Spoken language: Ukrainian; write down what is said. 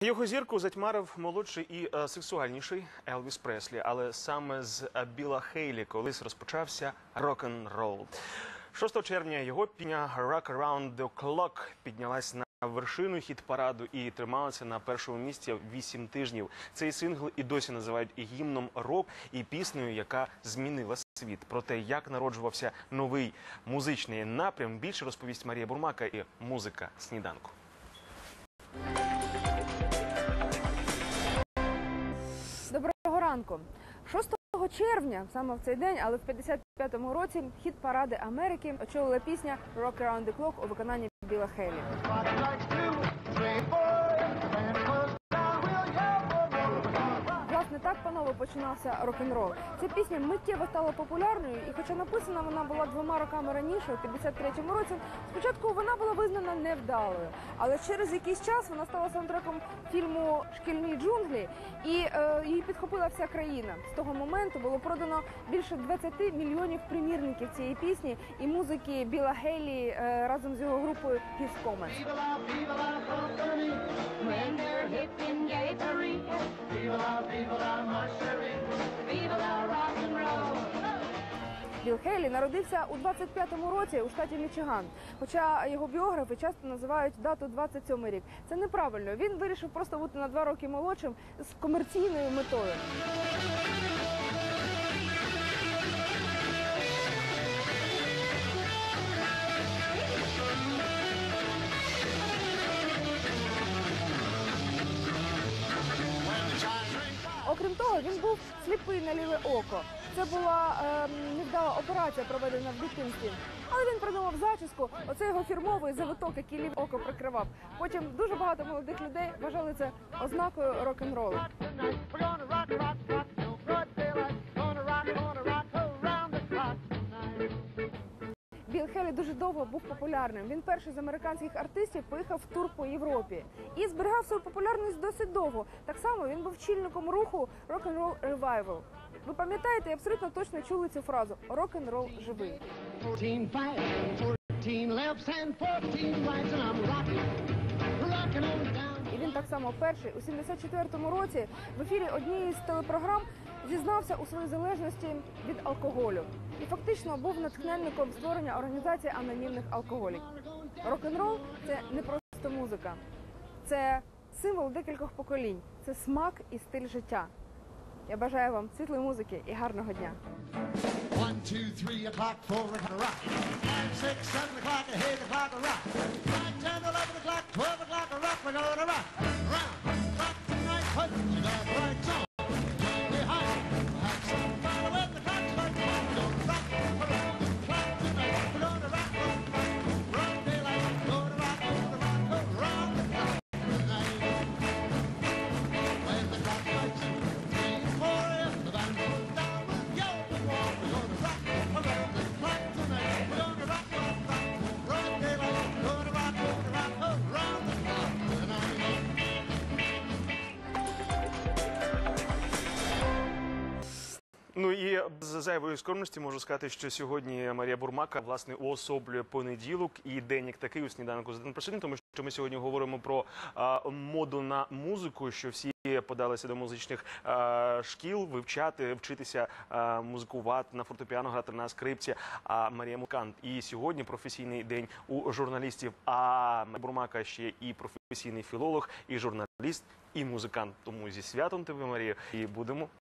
Його зірку затьмарив молодший і е, сексуальніший Елвіс Преслі, але саме з е, Біла Хейлі колись розпочався рок-н-рол. 6 червня його пісня «Rock Around the Clock» піднялась на вершину хіт-параду і трималася на першому місці 8 тижнів. Цей сингл і досі називають гімном рок і піснею, яка змінила світ. Про те, як народжувався новий музичний напрям, більше розповість Марія Бурмака і музика сніданку. Ранку. 6 червня, саме в цей день, але в 55-му році, хіт паради Америки очолила пісня «Rock Around the Clock» у виконанні Біла Хейлі. Панове починався рок-н-рол. Ця пісня миттєво стала популярною, і хоча написана вона була двома роками раніше, у 53-му році, спочатку вона була визнана невдалою. Але через якийсь час вона стала саундтреком фільму Шкільні джунглі, і е, її підхопила вся країна. З того моменту було продано більше 20 мільйонів примірників цієї пісні і музики Біла Гейлі е, разом з його групою Comments. Viva la, viva la Біл Хейлі народився у 25-му році у штаті Мічиган. Хоча його біографи часто називають дату 27 рік. Це неправильно. Він вирішив просто бути на два роки молодшим з комерційною метою. Окрім того, він був сліпий на ліве око. Це була ем, невдала операція, проведена в дитинстві. Але він придумав зачіску. Оце його фірмовий завиток, який ліве око прикривав. Потім дуже багато молодих людей вважали це ознакою рок-н-ролу. Tonight we're Біл дуже довго був популярним. Він перший з американських артистів поїхав в тур по Європі і зберігав свою популярність досить довго. Так само він був чільником руху Rock-and-Roll Revival. Ви пам'ятаєте, абсолютно точно чули цю фразу Рок-н-рол живий. 14 fights, 14 lefts and 14 rights, and I'm rocking, rocking on down. І він так само перший у 74-му році в ефірі однієї з телепрограм зізнався у своїй залежності від алкоголю і фактично був натхненником створення організації анонімних алкоголіків. Рок-н-рол це не просто музика, це символ декількох поколінь, це смак і стиль життя. Я бажаю вам світлої музики і гарного дня. One, two, three o'clock, four o'clock, rock. Five, six, seven o'clock, eight o'clock, rock. Nine, ten, eleven o'clock, twelve o'clock, rock. We're gonna rock. І з зайвої скромності можу сказати, що сьогодні Марія Бурмака власне уособлює понеділок і день як такий у сніданку з один тому що ми сьогодні говоримо про а, моду на музику, що всі подалися до музичних а, шкіл вивчати, вчитися а, музикувати на фортепіано, грати на скрипці. А Марія Мукант. І сьогодні професійний день у журналістів. А Марія Бурмака ще і професійний філолог, і журналіст, і музикант. Тому зі святом тебе, Марія, і будемо